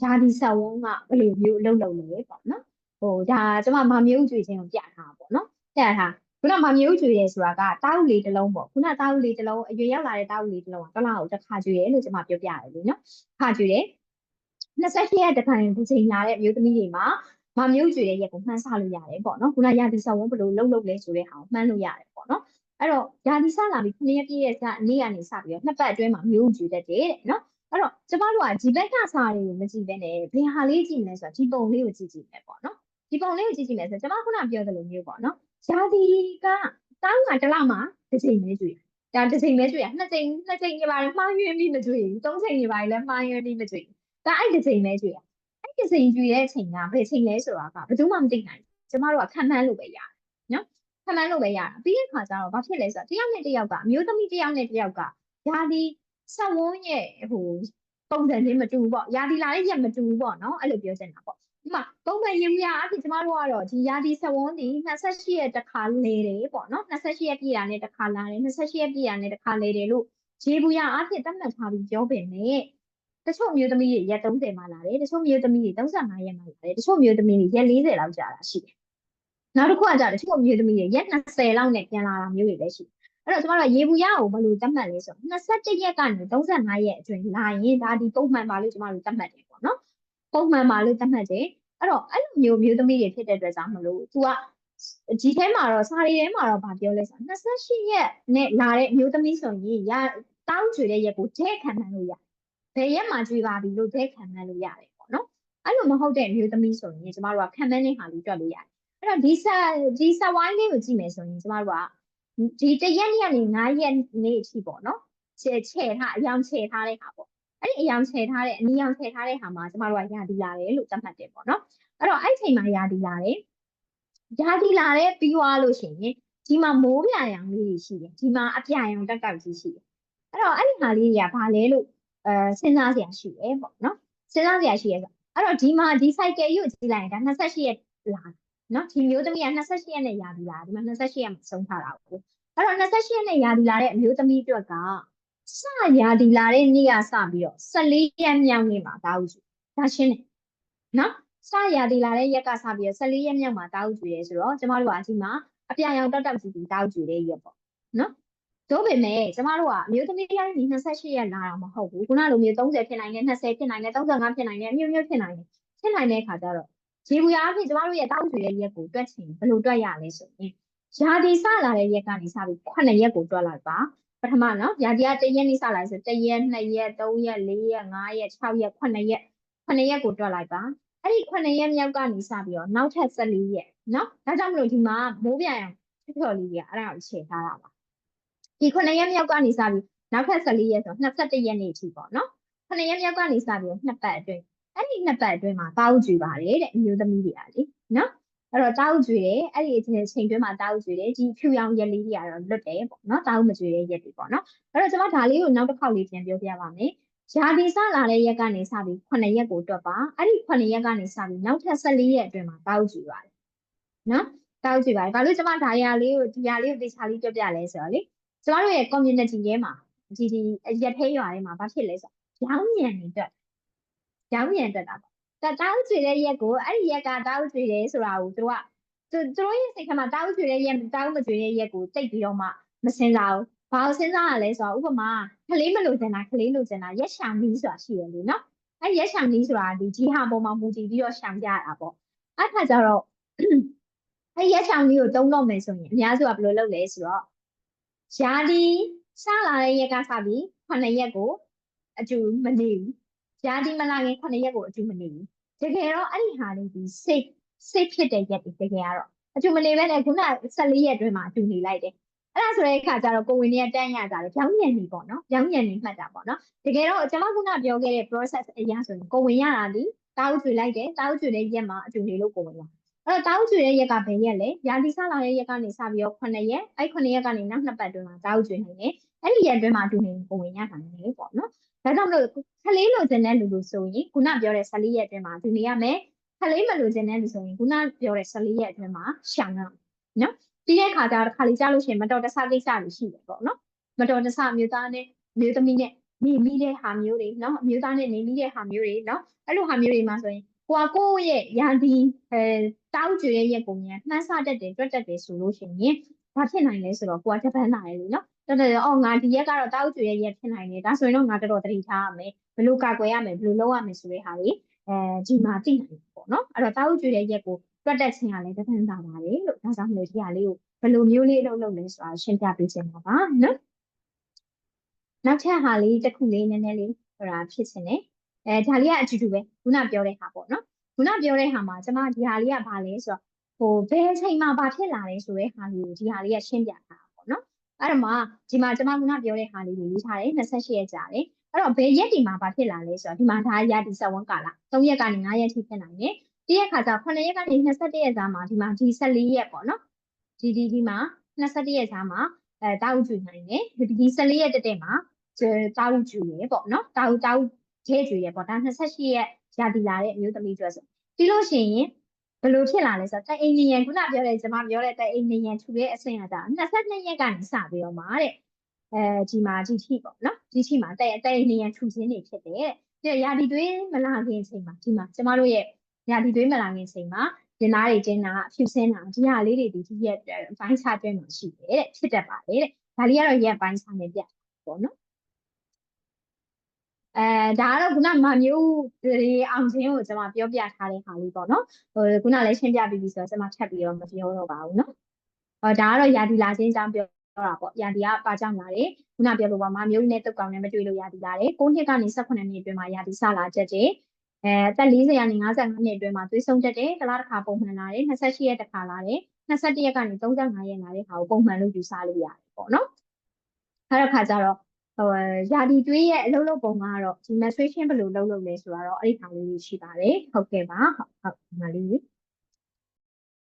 ယာဒီဆက်ဝန်းကဘယ်လိုမျိုးအလုပ်လုပ်လဲပေါ့နော်ဟိုဒါကျမမမျိုးကျွေချင်းကိုပြထားပေါ့နော်ပြထားခုနမမျိုးကျွေရဲဆိုတာကတောက်လေးတစ်လုံးပေါ့ခုနတောက်လေးတစ်လုံးအရွယ်ရောက်လာတဲ့တောက်လေးတစ်လုံးကတစ်လားကိုတစ်ခါကျွေရဲလို့ကျမပြောပြရတယ်လေနော်ခါကျွေရဲ28ရက်တစ်ခါရင်ဒီချိန်လာတဲ့အမျိုးသမီးတွေမှာမမျိုးကျွေတဲ့ရက်ကိုမှန်းဆလို့ရတယ်ပေါ့နော်ခုနယာဒီဆက်ဝန်းဘယ်လိုလုပ်လုပ်လဲဆိုတဲ့ဟာကိုမှန်းလို့ရတယ်ပေါ့နော်အဲ့တော့ယာဒီဆလာပြီးခုနှစ်ရက်ပြည့်ရဲ့နေ့ကနေစပြီးတော့နှစ်ပတ်အတွင်းမှာမျိုးကျွေတတ်တယ်တဲ့နော် အဲ့တော့ကျမတို့ကဒီဘက်ကစာတွေကိုမကြည့်ဘဲနဲ့ဘယ်ဟာလေးကြည့်မလဲဆိုတော့ဒီပုံလေးကိုကြည့်ကြည့်မယ်ပေါ့နော်ဒီပုံလေးကိုကြည့်ကြည့်မယ်ဆိုတော့ကျမခုနပြောသလိုမျိုးပေါ့နော်ဇာတိကတောင်းကတစ်လမှတစ်ချိန်ပဲကြွေဒါတစ်ချိန်ပဲကြွေရနှစ်ချိန်နှစ်ချိန်ကြီးပါမှားယွင်းပြီးမကြွေဘူးသုံးချိန်ကြီးပါလည်းမှားယွင်းပြီးမကြွေဒါအဲ့တစ်ချိန်ပဲကြွေရအဲ့တစ်ချိန်ကြွေတဲ့အချိန်ကဘယ်ချိန်လဲဆိုတာကဘယ်သူမှမသိနိုင်ဘူးကျမတို့ကခံမှန်းလို့ပဲရတယ်နော်ခံမှန်းလို့ပဲရတာပြီးတဲ့ခါကျတော့ဘာဖြစ်လဲဆိုတော့တယောက်နဲ့တယောက်ကအမျိုးသမီးတယောက်နဲ့တယောက်ကယာဒီ ဆက်ဝန်းရဲ့ဟိုပုံစံချင်းမတူဘူးပေါ့ယာဒီလာတဲ့ရက်မတူဘူးပေါ့နော်အဲ့လိုပြောချင်တာပေါ့ဒီမှာပုံမှန်ရေမြအဖြစ်ကျမတို့ကတော့ဒီယာဒီဆက်ဝန်းဒီ28ရက်တစ်ခါလေတယ်ပေါ့နော်28ရက်ပြည့်တာနဲ့တစ်ခါလာတယ်28ရက်ပြည့်တာနဲ့တစ်ခါလေတယ်လို့ရေဘူးရအဖြစ်သတ်မှတ်ထားပြီးပြောပင်နဲ့တချို့မျိုးသမီးတွေရက်30မှလာတယ်တချို့မျိုးသမီးတွေ35ရက်မှလာတယ်တချို့မျိုးသမီးတွေရက်40လောက်ကြာတာရှိတယ်နောက်တစ်ခုကကြာတချို့မျိုးသမီးတွေရက်20လောက်နဲ့ပြန်လာတာမျိုးတွေလည်းရှိတယ် အဲ့တော့ကျမတို့ရေဘူးရကိုဘယ်လိုသတ်မှတ်လဲဆိုတော့21ရက်ကနေ35ရက်အတွင်းလာရင်ဒါဒီပုံမှန်ပါလို့ကျမတို့သတ်မှတ်တယ်ပေါ့နော်ပုံမှန်ပါလို့သတ်မှတ်တယ်အဲ့တော့အဲ့လိုမျိုးမျိုးသမီးတွေဖြစ်တဲ့အတွက်ကြောင့်မလို့ तू ကဒီထဲမှာတော့စာရီထဲမှာတော့ဗာပြောလဲဆို28ရက်နဲ့လာတဲ့မျိုးသမီးဆိုရင်ရတောင်းကြွေတဲ့ရက်ကိုဒဲခံမှန်းလို့ရဘယ်ရက်မှာကြွေပါပြီလို့ဒဲခံမှန်းလို့ရတယ်ပေါ့နော်အဲ့လိုမဟုတ်တဲ့မျိုးသမီးဆိုရင်ကျမတို့ကခံမှန်းတဲ့ဟာလေးတွက်လို့ရတယ်အဲ့တော့ဒီဆက်ဒီဆက်ဝိုင်းလေးကိုကြည့်မယ်ဆိုရင်ကျမတို့က ဒီတရက်နေ့ကနေ9ရက်နေ့အထိပေါ့နော်ချဲချဲထားအယောင်ချဲထားတဲ့ဟာပေါ့အဲ့ဒီအယောင်ချဲထားတဲ့အနီရောင်ချဲထားတဲ့ဟာမှာကျမတို့ကယာဒီလာတယ်လို့သတ်မှတ်တယ်ပေါ့နော်အဲ့တော့အဲ့ချိန်မှာယာဒီလာတယ်ယာဒီလာတယ်ပြီးသွားလို့ရှိရင်ဒီမှာမိုးပြရောင်လေးတွေရှိတယ်ဒီမှာအပြရောင်တက်တောက်ကြီးရှိတယ်အဲ့တော့အဲ့ဒီဟာလေးတွေကဘာလဲလို့အဲစဉ်းစားစရာရှိတယ်ပေါ့နော်စဉ်းစားစရာရှိရဲဆိုအဲ့တော့ဒီမှာဒီ cycle ကြီးကိုကြည့်လိုက်ရင်ဒါ28ရက်လာ နော်ဒီမျိုးသမီးက28ရက်နဲ့ယာဒီလာဒီမှာ28ရက်မှာဆုံးထားတာကိုအဲ့တော့28ရက်နဲ့ယာဒီလာတဲ့အမျိုးသမီးအတွက်ကစယာဒီလာတဲ့နေ့ကစပြီးတော့14ရက်မြောက်နေ့မှာတာဦးစုဒါရှင်းတယ်နော်စရာဒီလာတဲ့ရက်ကစပြီးတော့14ရက်မြောက်မှာတားဥကျွေတယ်ဆိုတော့ကျမတို့ကဒီမှာအပြရောင်တောက်တောက်စီစီတားဥကျွေတဲ့ရက်ပေါ့နော်တို့ပေမဲ့ကျမတို့ကအမျိုးသမီးတိုင်းဒီ28ရက်လာတာမဟုတ်ဘူးခုနလိုမျိုး30ဖြစ်နိုင်တယ်20ဖြစ်နိုင်တယ်35ဖြစ်နိုင်တယ်အမျိုးမျိုးဖြစ်နိုင်တယ်ဖြစ်နိုင်တဲ့အခါကျတော့ ဂျေဘူးရာအဖြစ်ကျမတို့ရဲ့တောက်ကျွေတဲ့ရက်ကိုတွက်ချင်ဘယ်လိုတွက်ရလဲဆိုရင်ယာဒီစလာတဲ့ရက်ကနေစပြီး9ရက်ကိုတွက်လိုက်ပါပထမနော်ယာဒီက1ရက်နေ့စလာဆို1ရက်2ရက်3ရက်4ရက်5ရက်6ရက်9ရက်9ရက်ကိုတွက်လိုက်ပါအဲ့ဒီ9ရက်မြောက်ကနေစပြီးတော့နောက်ထပ်14ရက်နော်ဒါကြောင့်မလို့ဒီမှာမိုးပြရန်ဖြော်လေးတွေကအဲ့ဒါကိုခြေထားတာပါဒီ9ရက်မြောက်ကနေစပြီးနောက်ထပ်14ရက်ဆို21ရက်နေ့အထိပေါ့နော်9ရက်မြောက်ကနေစပြီးတော့နှစ်ပတ်အတွင်း အဲ့ဒီနှစ်ပတ်အတွင်းမှာတောက်ကြွေပါတယ်တဲ့အမျိုးသမီးတွေကလေနော်အဲ့တော့တောက်ကြွေတယ်အဲ့ဒီအချိန်ချိန်တွင်းမှာတောက်ကြွေတယ်ဒီဖြူရောင်ရက်လေးတွေကတော့လွတ်တယ်ပေါ့နော်တောက်မကြွေတဲ့ရက်တွေပေါ့နော်အဲ့တော့ကျွန်မဒါလေးကိုနောက်တစ်ခေါက်လေးပြန်ပြောပြပါမယ်ရာသီစလာတဲ့ရက်ကနေစပြီး9ရက်ကိုတွက်ပါအဲ့ဒီ9ရက်ကနေစပြီးနောက်ထပ်14ရက်အတွင်းမှာတောက်ကြည့်ပါတယ်နော်တောက်ကြည့်ပါတယ်ဘာလို့ကျမဒါရလေးကိုဒီရလေးကိုတေချာလေးတွက်ပြလဲဆိုတော့လေကျမတို့ရဲ့ community ထဲမှာဒီဒီရက်ထဲရွာထဲမှာဘာဖြစ်လဲဆိုတော့ရောင်းညံနေတွက် ရောင်းညံတွက်တာပေါ့တောက်ကြည့်တဲ့ရက်ကိုအဲ့ဒီရက်ကတောက်ကြည့်တယ်ဆိုတာကိုသူတို့ကသူတို့ရဲ့စိတ်ထဲမှာတောက်ကြည့်တဲ့ရက်တောက်မကြည့်တဲ့ရက်ကိုတိတ်ပြီးတော့မှမစင်စားဘူးဘာလို့စဉ်းစားရလဲဆိုတော့ဥပမာကလေးမလို့ကျင်တာကလေးလို့ကျင်တာရက်ရှောင်နီးဆိုတာရှိရလေနော်အဲရက်ရှောင်နီးဆိုတာဒီဂျီဟာပေါ်မှာမူတည်ပြီးတော့ရှောင်ကြတာပေါ့အဲ့ခါကျတော့အဲရက်ရှောင်နီးကိုတုံးတော့မယ်ဆိုရင်အများစုကဘယ်လိုလုပ်လဲဆိုတော့ယာဒီစလာတဲ့ရက်ကစပြီး9ရက်ကိုအကျူမနေဘူး ယာဒီမလာခင်9ရက်ကိုအကျူမနေဘူးတကယ်တော့အဲ့ဒီဟာလေးဒီစိတ်စိတ်ဖြစ်တဲ့ရက်တွေတကယ်ကတော့အကျူမနေပဲနဲ့ခုန14ရက်အတွင်းမှာအကျူနေလိုက်တယ်အဲ့ဒါဆိုတဲ့အခါကျတော့ကိုဝင်တွေကတန်းရကြတယ်ပြောင်းညံနေပေါ့နော်ပြောင်းညံနေမှတ်တာပေါ့နော်တကယ်တော့ကျွန်မခုနပြောခဲ့တဲ့ process အရာဆိုရင်ကိုဝင်ရတာဒီတားဥကျွေလိုက်တယ်တားဥကျွေတဲ့ရက်မှာအတူနေလို့ကိုဝင်ရအဲ့တော့တားဥကျွေတဲ့ရက်ကဘယ်ရက်လဲရာသီစလာတဲ့ရက်ကနေစပြီးတော့9ရက်အဲ့9ရက်ကနေနောက်နှစ်ပတ်အတွင်းမှာတားဥကျွေနေတယ်အဲ့ဒီရက်အတွင်းမှာအတူနေကိုဝင်ရတာနေပေါ့နော် ဒါကြောင့်မလို့ခလေးလိုချင်တဲ့လူလူဆိုရင်ခုနပြောတဲ့14ရက်အတွင်းမှာဒီနေရမယ်ခလေးမလိုချင်တဲ့လူဆိုရင်ခုနပြောတဲ့14ရက်အတွင်းမှာရှောင်ရအောင်နော်ပြီးတဲ့ခါကျတော့တစ်ခါလေးကြားလို့ရှိရင်မတော်တဆကိစ္စတွေရှိတယ်ပေါ့နော်မတော်တဆမျိုးသားနဲ့မျိုးသမီးနဲ့နေမိတဲ့ဟာမျိုးတွေနော်အမျိုးသားနဲ့နေမိတဲ့ဟာမျိုးတွေနော်အဲ့လိုဟာမျိုးတွေမှာဆိုရင်ကိုကကိုယ့်ရဲ့ယာဒီအဲတောက်ကျွေရဲ့ရက်ကိုမြန်နှမ်းဆတတ်တယ်တွက်တတ်တယ်ဆိုလို့ရှိရင် ဘာဖြစ်နိုင်လဲဆိုတော့ကိုကတပန်းလာရလေနော်တော်တော်အော်ငါဒီရက်ကတော့တောက်ကျွေရဲ့ရက်ဖြစ်နိုင်တယ်ဒါဆိုရင်တော့ငါတော်တော်သတိထားရမယ်ဘယ်လိုကာကွယ်ရမယ်ဘယ်လိုလုပ်ရမယ်ဆိုတဲ့ဟာတွေအဲဒီမှာသိနိုင်တယ်ပေါ့နော်အဲ့တော့တောက်ကျွေရဲ့ရက်ကိုတွက်တတ်ခြင်းကလည်းတပန်းသာပါတယ်လို့ဒါကြောင့်မလို့ဒီဟာလေးကိုဘယ်လိုမျိုးလေးလုပ်လုပ်လဲဆိုတာရှင်းပြပေးခြင်းပါပါနော်နောက်ထပ်ဟာလေးတစ်ခုလေးနည်းနည်းလေးဟိုဒါဖြစ်ခြင်းနဲ့အဲဒါလေးကအတူတူပဲခုနပြောတဲ့ဟာပေါ့နော်ခုနပြောတဲ့ဟာမှာကျမဒီဟာလေးကဘာလဲဆိုတော့ ဟိုဘယ်အချိန်မှာဘာဖြစ်လာလဲဆိုတဲ့ဟာလေးကိုဒီဟာလေးကရှင်းပြထားတာပေါ့နော်အဲ့တော့မှဒီမှာကျမခုနပြောတဲ့ဟာလေးကိုရေးထားတယ်28ရက်ကြာတယ်အဲ့တော့ဘယ်ရက်ဒီမှာဘာဖြစ်လာလဲဆိုတော့ဒီမှာဒါရာဒီစဝန်းကာလ3ရက်ကနေ9ရက်ထိဖြစ်နိုင်တယ်တရက်ခါကျ9ရက်ကနေ21ရက်ကြာမှာဒီမှာဒီ14ရက်ပေါ့နော်ဒီဒီဒီမှာ21ရက်ကြာမှာအဲတောက်ကျွေနိုင်တယ်ဒီ14ရက်တက်တက်မှာတောက်ကျွေရပေါ့နော်တောက်တောက်ထဲကျွေရပေါ့ဒါ28ရက်ရာဒီလာတဲ့အမျိုးသမီးကျွဲဆိုပြီးလို့ရှိရင် ဘယ်လိုဖြစ်လာလဲဆိုတော့တိုင်အိမ်နေရန်ခုနပြောတဲ့ကျွန်မပြောတဲ့တိုင်အိမ်နေရန်ထူတဲ့အဆင့်ကဒါ22ရက်ကနေစပြီးတော့မှာတဲ့အဲဒီမှာဒီထိပေါ့နော်ဒီထိမှာတိုင်တိုင်နေရန်ထူခြင်းတွေဖြစ်တယ်တဲ့ရာဒီသွေးမလာခင်အချိန်မှာဒီမှာကျမတို့ရဲ့ရာဒီသွေးမလာခင်အချိန်မှာဒီနားတွေကျင်းတာအဖြူစင်းတာဒီဟာလေးတွေဒီဒီရက်ဘိုင်းချတွဲမှာရှိတယ်တဲ့ဖြစ်တတ်ပါတယ်တဲ့ဒါလေးကတော့ရက်ဘိုင်းချနေပြပေါ့နော် အဲဒါကတော့ခုနမမျိုးတွေအောင်ချင်းကိုကျွန်မပြောပြထားတဲ့ဟာလေးပေါ့နော်ဟိုခုနလည်းရှင်းပြပြီးပြီဆိုတော့ကျွန်မထပ်ပြီးတော့မပြောတော့ပါဘူးနော်ဟောဒါကတော့ယာဒီလာချင်းအကြောင်းပြောတာပေါ့ယာဒီကပါကြောင့်လာတယ်ခုနပြောလို့ပါမမျိုးနဲ့တုတ်ကောင်နဲ့မတွေ့လို့ယာဒီလာတယ်9နှစ်ကနေ18နှစ်အတွင်းမှာယာဒီစလာချက်တယ်အဲအသက်40ရာနေ55နှစ်အတွင်းမှာသွေးဆုံးတက်တယ်တလားတစ်ခါပုံမှန်လာတယ်28ရက်တစ်ခါလာတယ်21ရက်ကနေ35ရက်လာတဲ့ဟာကိုပုံမှန်လို့ယူဆလို့ရတယ်ပေါ့နော်အဲ့တော့ခါကျတော့ ဟိုယာဒီသွေးရဲ့အလုပ်လုပ်ပုံကတော့ဒီ menstruation ဘယ်လိုလုပ်လုပ်လဲဆိုတော့အဲ့ဒီခါလေးရှိပါတယ်ဟုတ်ကဲ့ပါဟုတ်ဟုတ်ဒီမှာလေး